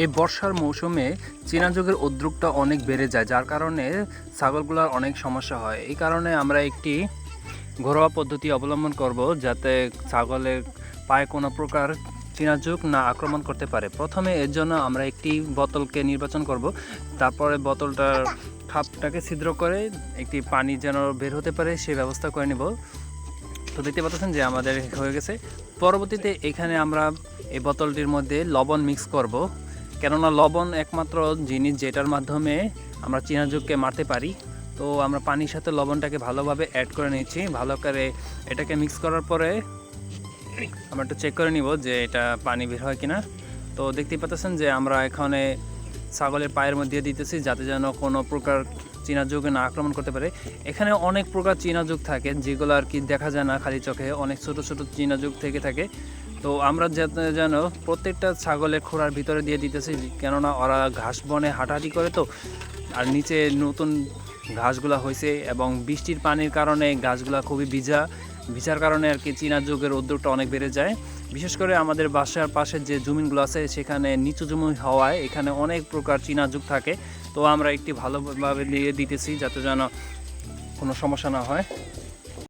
এই বর্ষার মৌসুমে চীনা যুগের উদ্রুকটা অনেক বেড়ে যায়, যার কারণে ছাগলগুলোর অনেক সমস্যা হয়। এই কারণে আমরা একটি ঘরোয়া পদ্ধতি অবলম্বন করব যাতে ছাগলের পায়ে কোনো প্রকার চীনা যুগ না আক্রমণ করতে পারে। প্রথমে এর জন্য আমরা একটি বোতলকে নির্বাচন করব। তারপরে বোতলটার খাপটাকে ছিদ্র করে একটি পানি যেন বের হতে পারে সেই ব্যবস্থা করে নেব। তো দেখতে পাচ্ছেন যে আমাদের হয়ে গেছে। পরবর্তীতে এখানে আমরা এই বোতলটির মধ্যে লবণ মিক্স করব। কেননা লবণ একমাত্র জিনিস যেটার মাধ্যমে আমরা চীনা যুগকে মারতে পারি। তো আমরা পানির সাথে লবণটাকে ভালোভাবে অ্যাড করে নিচ্ছি ভালো করে এটাকে মিক্স করার পরে আমরা একটু চেক করে নিব যে এটা পানি বের হয় কিনা। তো দেখতেই পাচ্ছেন যে আমরা এখানে ছাগলের পায়ের মধ্যে দিতেছি যাতে যেন কোনো প্রকার চীনা যুগে না আক্রমণ করতে পারে। এখানে অনেক প্রকার চীনা যুগ থাকে যেগুলো আর কি দেখা যায় না খালি চোখে। অনেক ছোট ছোট চীনা যুগ থেকে থাকে। তো আমরা যেন প্রত্যেকটা ছাগলের খোড়ার ভিতরে দিয়ে দিতেছি, কেননা ওরা ঘাস বনে হাঁটাহাঁটি করে তো। আর নিচে নতুন ঘাসগুলা হয়েছে এবং বৃষ্টির পানির কারণে গাছগুলা খুবই ভিজা। ভিজার কারণে আর কি চীনা যুগের উদ্যোগটা অনেক বেড়ে যায়। বিশেষ করে আমাদের বাসার পাশে যে জমিনগুলো আছে, সেখানে নিচু জমি হওয়ায় এখানে অনেক প্রকার চীনা যুগ থাকে। তো আমরা একটি ভালোভাবে দিয়ে দিতেছি, যাতে যেন কোনো সমস্যা না হয়।